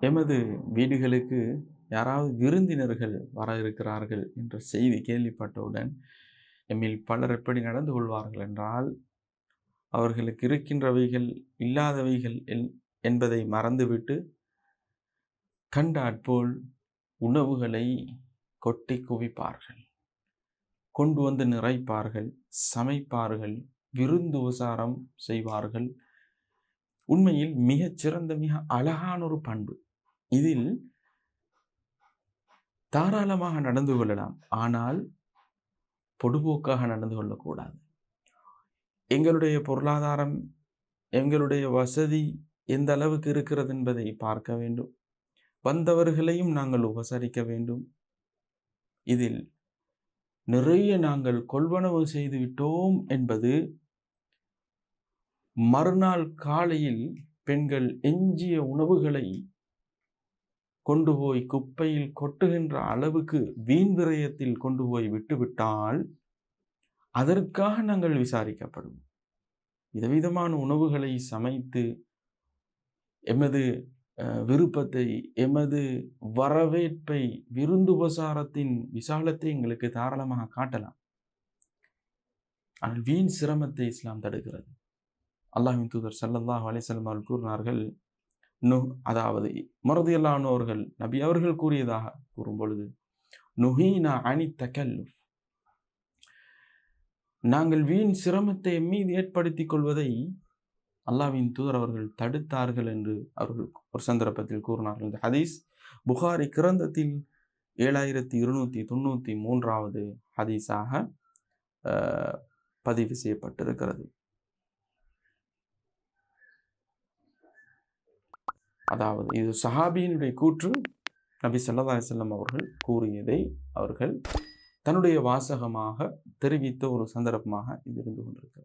எமது வீடுகளுக்கு யாராவது விருந்தினர்கள் வர இருக்கிறார்கள் என்ற செய்தி கேள்விப்பட்டவுடன் எம்மில் பலர் எப்படி நடந்து கொள்வார்கள் என்றால் அவர்களுக்கு இருக்கின்றவைகள் இல்லாதவைகள் என்பதை மறந்துவிட்டு கண்டாற்போல் உணவுகளை கொட்டி குவிப்பார்கள். கொண்டு வந்து நிறைப்பார்கள் சமைப்பார்கள் விருந்து உசாரம் செய்வார்கள். உண்மையில் மிகச் சிறந்த மிக அழகான ஒரு பண்பு. இதில் தாராளமாக நடந்து கொள்ளலாம். ஆனால் பொடுபோக்காக நடந்து கொள்ளக்கூடாது. எங்களுடைய பொருளாதாரம் எங்களுடைய வசதி எந்த அளவுக்கு இருக்கிறது என்பதை பார்க்க வேண்டும். வந்தவர்களையும் நாங்கள் உபசரிக்க வேண்டும். இதில் நிறைய நாங்கள் கொள்வனவு செய்து விட்டோம் என்பது மறுநாள் காலையில் பெண்கள் எஞ்சிய உணவுகளை கொண்டு போய் குப்பையில் கொட்டுகின்ற அளவுக்கு வீண் விரயத்தில் கொண்டு போய் விட்டுவிட்டால் அதற்காக நாங்கள் விசாரிக்கப்படும். விதவிதமான உணவுகளை சமைத்து எமது விருப்பத்தை எமது வரவேற்பை விருந்துபசாரத்தின் விசாலத்தை எங்களுக்கு தாராளமாக காட்டலாம். ஆனால் வீண் சிரமத்தை இஸ்லாம் தடுக்கிறது. அல்லாஹின் தூதர் சல்லல்லாஹ் அலிசல்மால் கூறினார்கள் நு அதாவது மறதியல்லானவர்கள் நபி அவர்கள் கூறியதாக கூறும் பொழுது நுஹீனா அனி தக்கல்லுஃப் நாங்கள் வீண் சிரமத்தை மீது ஏற்படுத்திக் கொள்வதை அல்லாஹ்வின் தூதர் அவர்கள் தடுத்தார்கள் என்று அவர்கள் ஒரு சந்தர்ப்பத்தில் கூறினார்கள். இந்த ஹதீஸ் புகாரி கிரந்தத்தில் ஏழாயிரத்தி இருநூத்தி தொண்ணூத்தி மூன்றாவது ஹதீஸாக பதிவு செய்யப்பட்டிருக்கிறது. அதாவது இது சஹாபியினுடைய கூற்று. நபி சல்லா செல்லம் அவர்கள் கூறியதை அவர்கள் தன்னுடைய வாசகமாக தெரிவித்த ஒரு சந்தர்ப்பமாக இது இருந்து கொண்டிருக்கிறது.